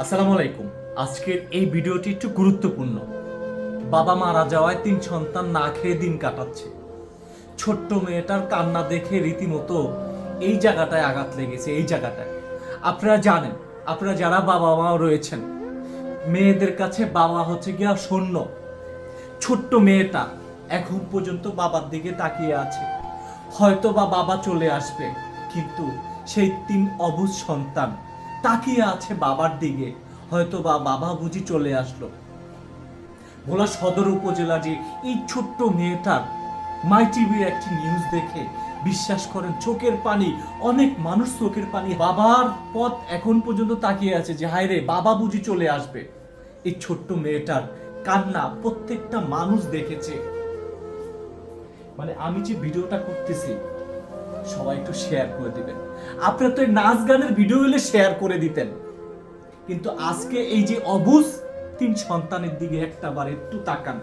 আসসালামু আলাইকুম। আজকের এই ভিডিওটি একটু গুরুত্বপূর্ণ। বাবা মারা যাওয়ায় তিন সন্তান না খেয়ে দিন কাটাচ্ছে। ছোট্ট মেয়েটার কান্না দেখে রীতিমতো এই জায়গাটায় আঘাত লেগেছে, এই জায়গাটায়। আপনারা জানেন, আপনারা যারা বাবা মা রয়েছেন, মেয়েদের কাছে বাবা হচ্ছে গিয়া শূন্য ছোট্ট মেয়েটা এখন পর্যন্ত বাবার দিকে তাকিয়ে আছে। হয়তো বা বাবা চলে আসবে, কিন্তু সেই তিন অবুজ সন্তান তাকিয়ে আছে বাবার দিকে। হয়তো বা বাবা বুঝি চলে আসলো। ভোলা সদর উপজেলা যে এই ছোট্ট মেয়েটার মাই টিভির একটি নিউজ দেখে বিশ্বাস করেন চোখের পানি, অনেক মানুষ চোখের পানি বাবার পথ এখন পর্যন্ত তাকিয়ে আছে যে হায় রে বাবা বুঝি চলে আসবে। এই ছোট্ট মেয়েটার কান্না প্রত্যেকটা মানুষ দেখেছে। মানে আমি যে ভিডিওটা করতেছি সবাই একটু শেয়ার করে দিবেন। আপনারা তো এই নাচ গানের ভিডিও হলে শেয়ার করে দিতেন। কিন্তু আজকে এই যে অবুজ তিন সন্তানের দিকে একটা বার একটু তাকান।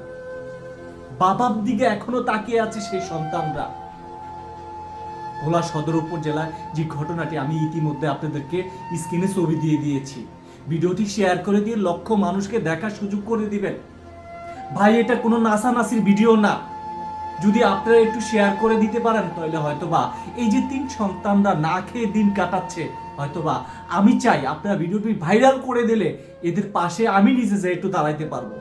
বাবার দিকে এখনও তাকিয়ে আছে সেই সন্তানরা। ভোলা সদর উপজেলায় যে ঘটনাটি আমি ইতিমধ্যে আপনাদেরকে স্ক্রিনে ছবি দিয়ে দিয়েছি। ভিডিওটি শেয়ার করে দিয়ে লক্ষ মানুষকে দেখার সুযোগ করে দিবেন। ভাই, এটা কোনো নাসানাসির ভিডিও না। যদি আপনারা একটু শেয়ার করে দিতে পারেন, তাহলে হয়তোবা এই যে তিন সন্তানরা না খেয়ে দিন কাটাচ্ছে, হয়তোবা আমি চাই আপনারা ভিডিওটি ভাইরাল করে দিলে এদের পাশে আমি নিজে যে একটু দাঁড়াইতে পারব।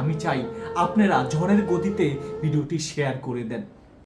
আমি চাই আপনারা ঝড়ের গতিতে ভিডিওটি শেয়ার করে দেন।